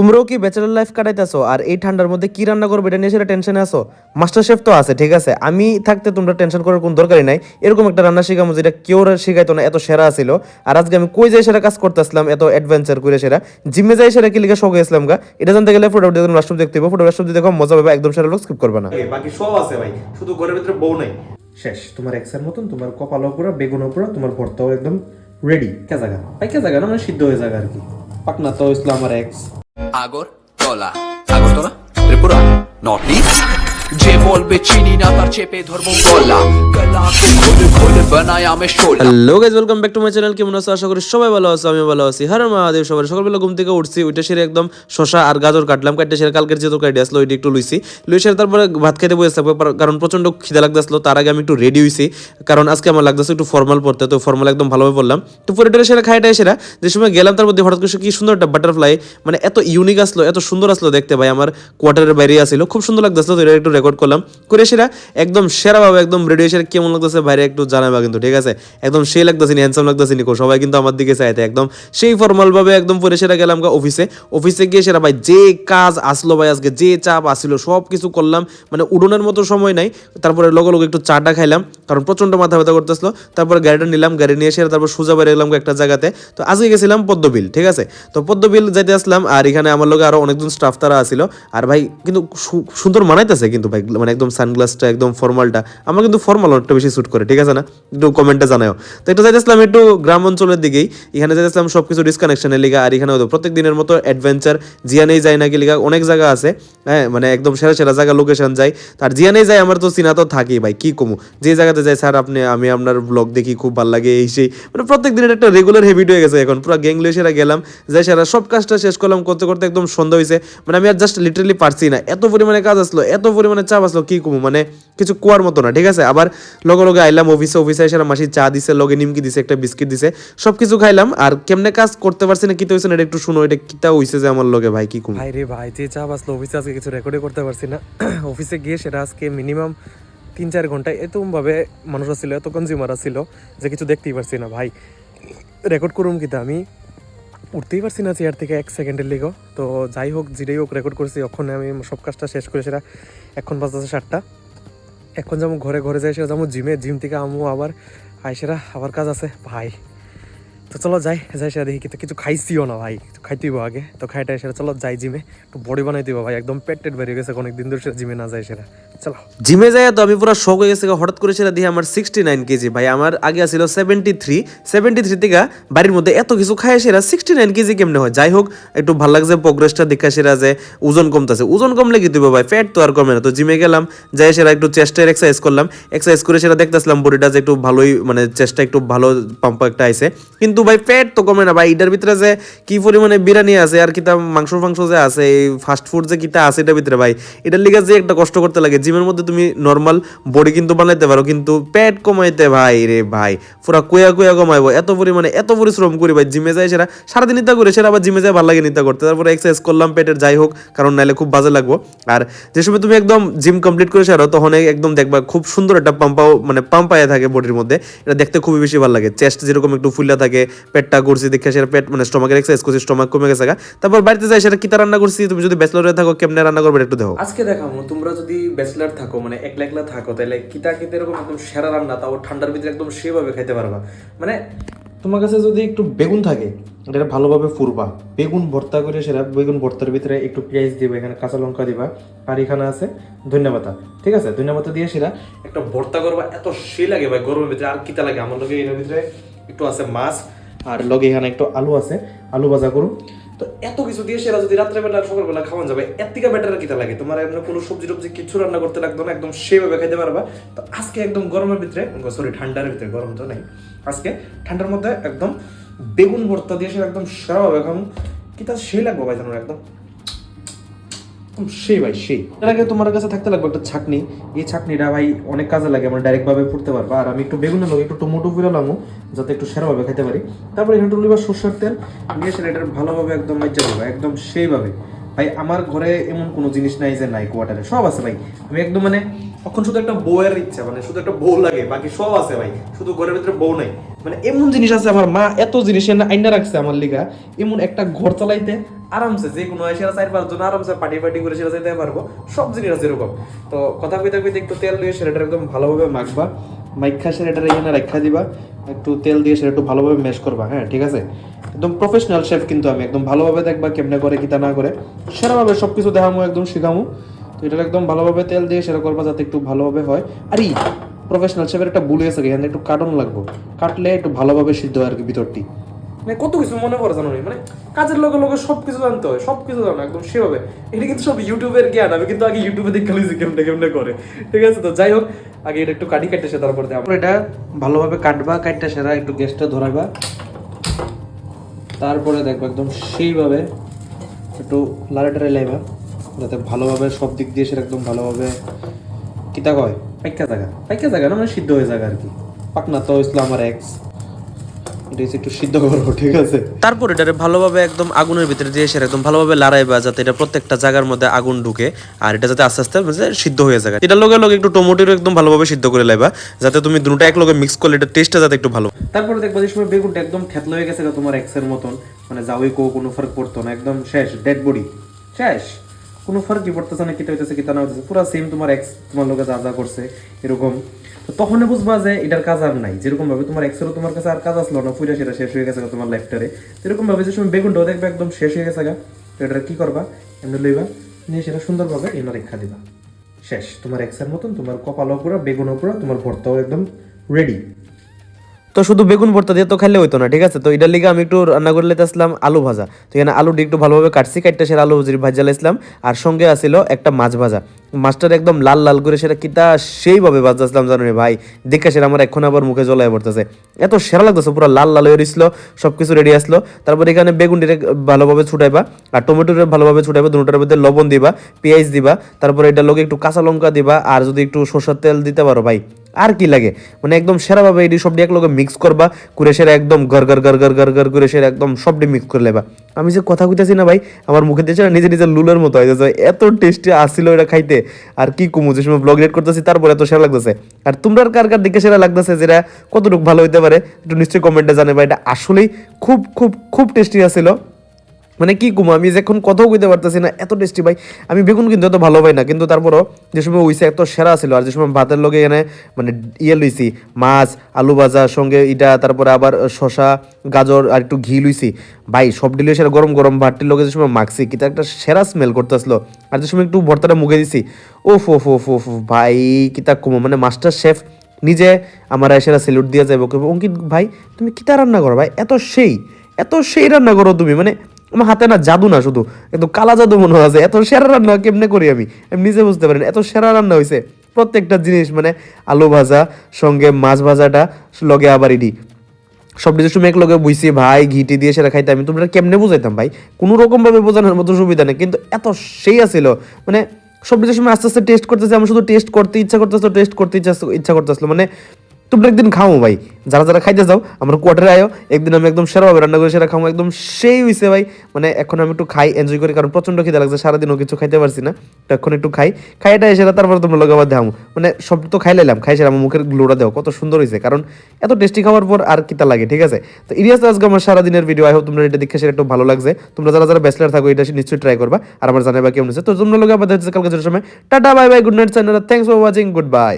তোমরাও কি bachelor life কাটাইতেছো? আর এই ঠান্ডার মধ্যে কি রান্না করবে এটা নিয়ে সেটা টেনশনে আছো? মাস্টার শেফ তো আছে ঠিক আছে? আমি থাকতে তোমরা টেনশন করার কোনো দরকারই নাই। এরকম একটা রান্না শিখামো যেটা কেউ শিখাইতো না এত সেরা ছিল। আর আজকে আমি কই যাই সেটা কাজ করতেছিলাম এত অ্যাডভেঞ্চার করে সেটা জিমে যাই সেটা কি লিখে শখ হয়েছিলাম গা। এটা জানতে গেলে ফটো দেখুন রাষ্ট্র দেখতে হবে ফটো রাষ্ট্র দেখো মজা পাবে একদম সেরা লোক স্কিপ করবে না। বাকি সব আছে ভাই। শুধু ঘরের ভিতরে বউ নাই। শেষ। তোমার এক্সের মতন তোমার কপালও পুরো বেগুনও পুরো তোমার ভর্তাও একদম রেডি কে জায়গা ভাই কে জায়গা না মানে সিদ্ধ হয়ে জায়গা আর কি। পাকনা তো ইসলাম আমার ex Agartala. Agartala? Tripura? North east? বলবে, চিনি না তার চেপে ধরবো গলা। Hello guys welcome back to my channel কেমন আছো? আশা করি সবাই ভালো আছো আমি ভালো আছি। হর মহাদেব সবাই সকালবেলা ঘুম থেকে উঠছি ওইটা সেরে একদম শশা আর গাজর কাটলাম। কাটতে সেরে কালকের যে তরকারি আসলো, ওইটা একটু লুইছি। লুই সেরে তারপরে ভাত খেতে বসে থাকব কারণ প্রচণ্ড খিদে লাগতেছিল, তার আগে আমি একটু রেডি হইছি। কারণ আজকে আমার লাগতেছে একটু ফর্মাল পড়তে, তো ফর্মাল একদম ভালোভাবে পড়লাম। তো পরে সেরা খাইটা সেরা, যে সময় গেলাম, তার মধ্যে হঠাৎ করে কি সুন্দর একটা বাটারফ্লাই মানে এত ইউনিক আসলো, এত সুন্দর আসলো দেখতে ভাই। আমার কোয়ার্টারের বাইরে আসলো। খুব সুন্দর লাগতেছিল, তো এটা একটু রেকর্ড করলাম। করে সেরা একদম সেরা ভাবে একদম রেডি সেরা কেমন লাগতেছে বাইরে একটু জানাবা কিন্তু, ঠিক আছে? একদম সেই লাগতেছে নি হ্যান্ডসাম লাগতেছে নিকো সবাই কিন্তু আমার দিকে চাইতে, একদম সেই ফর্মাল ভাবে একদম পরে সেরা গেলাম অফিসে অফিসে গিয়ে সেরা ভাই, যে কাজ আসলো ভাই আজকে, যে চাপ আসলো সব কিছু করলাম মানে উড়নের মতো সময় নাই, তারপরে লগে লগে একটু চাটা খাইলাম, কারণ প্রচণ্ড মাথা ব্যথা করতেছিল, তারপরে গাড়িটা নিলাম, গাড়ি নিয়ে এসে তারপর সোজা বেড়ে গেলাম একটা জায়গাতে। তো আজকে গেছিলাম পদ্মবিল, ঠিক আছে? তো পদ্মবিল যাইতে আসলাম, আর এখানে আমার লোকে আরও অনেকজন স্টাফ তারা আসিল আর ভাই কিন্তু সুন্দর মানাইতেছে কিন্তু ভাই মানে একদম সানগ্লাসটা একদম ফর্মালটা আমার কিন্তু ফর্মাল অনেকটা বেশি স্যুট করে, ঠিক আছে না? একটু কমেন্টে জানাও তো একটু যাইতেছিলাম একটু গ্রাম অঞ্চলের দিকেই, এখানে যাইতেছিলাম সব কিছু ডিসকানেকশনের লিগা, আর এখানে হতো প্রত্যেক দিনের মতো অ্যাডভেঞ্চার জিয়ানেই যায় নাকি লিগা, অনেক জায়গা আছে হ্যাঁ মানে একদম সেরা সেরা জায়গা লোকেশন যাই তার জিয়ানেই যায়, আমার তো চিনা তো থাকেই ভাই, কি কমু? যে জায়গাতে যাই স্যার, আপনি, আমি আপনার ব্লগ দেখি, খুব ভালো লাগে, এই সেই। মানে প্রত্যেক দিনের একটা রেগুলার হেবিট হয়ে গেছে এখন, পুরো গ্যাংলে সেরা গেলাম, যাই সেরা, সব কাজটা শেষ করলাম, করতে করতে একদম সন্ধ্যা হয়েছে মানে আমি আর জাস্ট লিটারেলি পারছি না, এত পরিমাণে কাজ আসলো, এত পরিমাণে চাপ আসলো কি কমু মানে কিছু কোয়ার মতো না, ঠিক আছে? আবার লগে লগে আইলাম অফিসে অফিসে এসে মাসি চা দিছে, লগে নিমকি দিছে, একটা বিস্কিট দিছে সব কিছু খাইলাম। আর কেমনে কাজ করতে পারছি না কিতে হয়েছে না, এটা একটু শুনো, এটা কিতা হইছে যে আমার লগে, ভাই, কি কমু? ভাই রে ভাই, যে চা আসলো অফিসে আজকে কিছু রেকর্ডই করতে পারছি না। অফিসে গিয়ে সেটা আজকে মিনিমাম তিন চার ঘন্টায় এতভাবে মানুষ ছিল এত কনজিউমার ছিল যে কিছু দেখতেই পারছি না, ভাই। রেকর্ড করুম কিন্তু আমি? উঠতেই পারছি না চেয়ার থেকে এক সেকেন্ডের লিগেও। তো যাই হোক, যেটাই হোক রেকর্ড করেছি ওখানে আমি সব কাজটা শেষ করে সেটা এখন বাজতেছে সাতটা। এখন যেমন ঘরে ঘরে যাই, সেটা যেমন জিমে জিম থেকে আমু আবার আইসেরা, আবার কাজ আছে। ভাই তো চলো যাই যাই সেটা দেখি, কিন্তু কিছু খাইছিও না ভাই, কিছু খাইতেইব আগে। তো খাইটা সেটা চলো যাই জিমে, একটু বডি বানাই দিব ভাই, একদম পেট টেট বেরিয়ে গেছে অনেক দিন ধরে সেটা জিমে না যায় সেটা। চলো। জিমে যাই তো আমি পুরো শখ হয়ে গেছে হঠাৎ করে সেটা দিয়ে আমার সিক্সটি নাইন কেজি। ভাই, আমার আগে ছিল সেভেন্টি থ্রি সেভেন্টি থ্রি থেকে বাড়ির মধ্যে এত কিছু খায় সেরা সিক্সটি নাইন কেজি কেমনে হয়? যাই হোক, একটু ভালো লাগছে প্রোগ্রেসটা দেখা সেরা যে ওজন কমতেছে। ওজন কমলে কি দেবো ভাই? ফ্যাট তো আর কমে না। তো জিমে গেলাম যাই সেরা একটু চেস্টের এক্সারসাইজ করলাম। এক্সারসাইজ করে সেটা দেখতেছিলাম বডিটা যে একটু ভালোই মানে চেষ্টা একটু ভালো পাম্প একটা আইছে। কিন্তু ভাই, পেট তো কমে না ভাই। এটার ভিতরে যে কি পরিমাণে বিরিয়ানি আছে আর কিতা মাংস ফাংস যে আছে, এই ফাস্ট ফুড যে কিতা আছে, এটার ভিতরে ভাই। এটার লিগে যে একটা কষ্ট করতে লাগে, জিমের মধ্যে তুমি নর্মাল বডি কিন্তু বানাইতে পারো, কিন্তু পেট কমাইতে ভাই রে ভাই, পুরা কুয়া কুয়া কমাইবো। এত পরিমাণে, এত পরিশ্রম করি ভাই, জিমে যাই সেটা সারাদিন নিতা করে সেটা আবার জিমে যাই ভালো লাগে নিতা করতে। তারপরে এক্সারসাইজ করলাম পেটের, যাই হোক, কারণ নাইলে খুব বাজে লাগবো। আর যে সময় তুমি একদম জিম কমপ্লিট করে সারো, তখন একদম দেখবা খুব সুন্দর একটা পাম্পাও মানে পাম্পায় থাকে বডির মধ্যে। এটা দেখতে খুবই বেশি ভালো লাগে। চেস্ট যেরকম একটু ফুলা থাকে পেটটা করছি দেখে সেটা পেট মানে স্টমাকের এক্সারসাইজ করছি স্টমাক কমে গেছে। তারপর বাড়িতে যাই, সেটা কিতা রান্না করছি? তুমি যদি ব্যাচলরে থাকো, কেমনে রান্না করবে একটু দেখো। আজকে দেখাবো, তোমরা যদি ব্যাচলার থাকো মানে একলা একলা থাকো তাহলে কিতা কিতা এরকম একদম সেরা রান্না, তাও ঠান্ডার ভিতরে একদম সেভাবে খাইতে পারবা। মানে তোমার কাছে যদি একটু বেগুন থাকে, এটা ভালোভাবে ফুরবা। বেগুন ভর্তা করে সেটা, বেগুন ভর্তার ভিতরে একটু পেঁয়াজ দিবা, এখানে কাঁচা লঙ্কা দিবা আর এখানে আছে ধন্যবাদ ঠিক আছে? ধন্যবাদ দিয়ে সেটা একটা ভর্তা করবা, এত সে লাগে ভাই, গরমের ভিতরে আর কিতা লাগে? আমার লোকে এর ভিতরে একটু আছে মাছ আর লগে এখানে একটু আলু আছে, আলু ভাজা করুন। তো এত কিছু দিয়ে সেরা যদি রাত্রেবেলা সকালবেলা খাওয়ান যাবে, এর থেকে বেটার কিতা লাগে? তোমার এমন কোনো সবজি টবজি কিছু রান্না করতে লাগতো না, একদম সেভাবে খাইতে পারবা। তো আজকে একদম গরমের ভিতরে সরি ঠান্ডার ভিতরে, গরম তো নেই। আজকে ঠান্ডার মধ্যে একদম বেগুন ভর্তা দিয়ে সেটা একদম সেরাভাবে খাব। কিতা সেই লাগবো ভাই জানো একদম। সেই ভাই সেই এর আগে তোমার কাছে থাকতে লাগবে একটা ছাকনি। এই ছাকনিটা ভাই অনেক কাজে লাগে আমরা ডাইরেক্ট ভাবে পড়তে পারব। আর আমি একটু বেগুনের লগে একটু টমেটো পুরো লামু যাতে একটু সেরাভাবে খেতে পারি। তারপরে এখানে একটু লিবা সর্ষের তেল। নিয়ে সেটা এটা ভালোভাবে একদম মাইজা দেবো একদম সেইভাবে। ভাই, আমার ঘরে এমন কোনো জিনিস নাই যে নাই কোয়ার্টারে সব আছে ভাই। আমি একদম মানে এখন শুধু একটা বউয়ের ইচ্ছা মানে শুধু একটা বউ লাগে, বাকি সব আছে ভাই। শুধু ঘরের ভিতরে বউ নাই। মানে এমন জিনিস আছে, আমার মা এত জিনিস আইনা রাখছে আমার লিগা। এমন একটা ঘর চালাইতে আরামসে যে কোনো সেরা চাই পাঁচজন আরামসে পার্টি পার্টি করে সেরা চাইতে পারব। সব জিনিস এরকম। তো কথা কইতে কইতে একটু তেল দিয়ে সেটাটা একদম ভালোভাবে মাখবা। মাইখা সেটাটা এখানে রাখা দিবা। একটু তেল দিয়ে সেটা একটু ভালোভাবে ম্যাশ করবা হ্যাঁ ঠিক আছে? একদম প্রফেশনাল শেফ কিন্তু আমি। একদম ভালোভাবে দেখবা কেমনে করে কিতা না করে। সেরাভাবে সব কিছু দেখামো, একদম শিখামো। তো এটা একদম ভালোভাবে তেল দিয়ে সেরা করবা যাতে একটু ভালোভাবে হয়। আর এই প্রফেশনাল শেফের একটা ভুল আছে এখানে একটু কাটন লাগবো। কাটলে একটু ভালোভাবে সিদ্ধ হয় আর কি ভিতরটি। মানে কত কিছু মনে পড়ে জানো মানে কাজের লোকের লোকের সব কিছু জানতে হয় সব কিছু জানো একদম সেভাবে। এটা কিন্তু সব ইউটিউবের জ্ঞান আমি কিন্তু আগে ইউটিউবে দেখে লিখছি কেমনে কেমনে করে। ঠিক আছে তো? যাই হোক আগে এটা একটু কাটি কাটতে সে তারপর দেওয়া এটা ভালোভাবে কাটবা কাটটা সেরা একটু গ্যাসটা ধরাইবা তারপরে দেখব একদম সেইভাবে একটু লাড়াটারে লাইবা যাতে ভালোভাবে সব দিক দিয়ে সেটা একদম ভালোভাবে কিতা কয় পাইকা জায়গা। পাইকা জায়গা না মানে সিদ্ধ হয়ে জায়গা আর কি। পাকনা তো হয়েছিল আমার এক্স হচ্ছে একটু সিদ্ধ করব ঠিক আছে? তারপর এটারে ভালোভাবে একদম আগুনের ভিতরে দিয়ে এসে একদম ভালোভাবে লাড়াইবা যাতে এটা প্রত্যেকটা জায়গার মধ্যে আগুন ঢুকে আর এটা যাতে আস্তে আস্তে মানে সিদ্ধ হয়ে যায়। এটা লগে লগে একটু টমেটোর একদম ভালোভাবে সিদ্ধ করে লাইবা যাতে তুমি দুটো এক লগে মিক্স করলে এটা টেস্টটা যাতে একটু ভালো। তারপরে দেখবা যে সময় বেগুনটা একদম থেতলা হয়ে গেছে তোমার এক্সের মতন। মানে যাওই কো কোনো ফার্ক পড়তো না একদম শেষ ডেড বডি শেষ। কোনো ফার্কই পড়তেছে না কিতা হইতেছে কিতা না হইতেছে পুরো সেম তোমার এক্স তোমার লোকে যা যা করছে এরকম। তো তখন বুঝবা যে এটার কাজ আর নাই। যেরকম ভাবে তোমার এক্সেরও তোমার কাছে আর কাজ আসলো না পুরা সেটা শেষ হয়ে গেছে তোমার লাইফটারে এরকম ভাবে যে সময় বেগুনটাও দেখবে একদম শেষ হয়ে গেছে গা, তো এটা কি করবা? এমনি লইবা, নিয়ে সেটা সুন্দরভাবে এনে রেখা দিবা। শেষ। তোমার এক্সের মতন তোমার কপালও পুরো, বেগুনও পুরো, তোমার ভর্তাও একদম রেডি তো শুধু বেগুন ভর্তা দিয়ে তো খাইলে হইতো না, ঠিক আছে? তো এটার লিগে আমি একটু রান্না করে লেতে আসলাম আলু ভাজা। তো এখানে আলুটি একটু ভালোভাবে কাটছি, কাটতে সেটা আলু ভাজি লাইছিলাম আর সঙ্গে আসিল একটা মাছ ভাজা। মাছটার একদম লাল লাল করে সেটা কিতা সেইভাবে ভাজা আসলাম জানো ভাই। দেখে সেটা আমার এখন আবার মুখে জলায় পড়তেছে। এত সেরা লাগতেছে, পুরো লাল লাল হয়ে রইছিল সব কিছু রেডি আসলো। তারপর এখানে বেগুনটিরে ভালোভাবে ছুটাইবা, আর টমেটোরে ভালোভাবে ছুটাইবা, দুটার মধ্যে লবণ দিবা, পেঁয়াজ দিবা, তারপরে এটা লগে একটু কাঁচা লঙ্কা দিবা, আর যদি একটু সরষের তেল দিতে পারো ভাই, আর কি লাগে? মানে একদম সেরাভাবে এটি সবটি এক লগে মিক্স করবা, করে সেরা একদম গর গর গর গর গর গর করে সেরা একদম সবটি মিক্স করে লেবা আমি যে কথা কইতেছি না ভাই, আমার মুখে দিয়েছে না নিজে নিজের লুলের মতো হয়ে যাচ্ছে এত টেস্টি আসছিল এটা খাইতে, আর কি কমু যে সময় ব্লগ রেড করতেছি, তারপরে এত সেরা লাগতেছে। আর তোমরা কার কার দিকে সেরা লাগতেছে, যেটা কতটুকু ভালো হইতে পারে, একটু নিশ্চয়ই কমেন্টে জানে ভাই এটা আসলেই খুব খুব খুব টেস্টি আসছিল মানে কি কুমো, আমি যখন কথাও কইতে পারতেছি না, এত টেস্টি ভাই। আমি বেগুন কিন্তু এত ভালো পাই না, কিন্তু তারপরও যে সময় উইসে এত সেরা ছিল, আর যে সময় ভাতের লগে এখানে মানে ইয়ে লইছি, মাছ, আলু ভাজা, সঙ্গে ইটা, তারপরে আবার শশা গাজর, আর একটু ঘি লইছি। ভাই, সব ডিলে সেরা গরম গরম ভাতটির লগে যে সময় মাখছি কিন্তু একটা সেরা স্মেল করতেছিল। আর যে সময় একটু ভর্তাটা মুখে দিছি ওফ ওফ ওফ ওফ ভাই, কিতা কুমো মানে মাস্টার শেফ নিজে আমার এসেরা সেলুট দিয়ে যাব অঙ্কিত ভাই, তুমি কিতা রান্না করো ভাই? এত সেই এত সেই রান্না করো তুমি মানে আমার হাতে না জাদু না শুধু একদম কালা জাদু মনে আছে। এত সেরা রান্না কেমনে করি আমি? আমি নিজে বুঝতে পারি এত সেরা রান্না হয়েছে প্রত্যেকটা জিনিস মানে আলু ভাজা, সঙ্গে মাছ ভাজাটা লগে আবার ইডি সব কিছু সময় এক লগে বুঝছি ভাই, ঘিটি দিয়ে সেটা খাইতে আমি। তোমরা কেমনে বুঝাইতাম, ভাই? কোনো রকম ভাবে বোঝানোর মতো সুবিধা নেই। কিন্তু এত সেই আছিল মানে সব কিছু সময় আস্তে আস্তে টেস্ট করতেছে। আমি শুধু টেস্ট করতে ইচ্ছা করতেছো টেস্ট করতে ইচ্ছা ইচ্ছা করতেছিল। মানে তোমরা একদিন খাও ভাই। যারা যারা খাইতে যাও, আমরা কোয়ার্টারে আয়ো, একদিন আমি একদম সেরাভাবে রান্না করে সেরা খাও একদম সেই হইছে ভাই। মানে এখন আমি একটু খাই এনজয় করি, কারণ প্রচণ্ড খিদে লাগছে, সারাদিনও কিছু খাইতে পারছি না। তো এখন একটু খাই খাই এটা এসে তারপর তোমরা লোক আবার মানে সব তো খাই লাইলাম, খাই সেরা মুখের গ্লোটা দেও কত সুন্দর হয়েছে কারণ এত টেস্টি খাওয়ার পর আর কিতা লাগে, ঠিক আছে? তো ইরিয়াস আজকে আমার সারাদিনের ভিডিও আই তোমরা এটা দেখে সেটা একটু ভালো লাগছে। তোমরা যারা যারা ব্যাচলার থাকো, এটা নিশ্চয়ই ট্রাই করবা, আর আমার জানাবা কেমন হচ্ছে তো তোমরা লোক আবার কালকে সময়। Tata bye bye good night channel thanks for watching good bye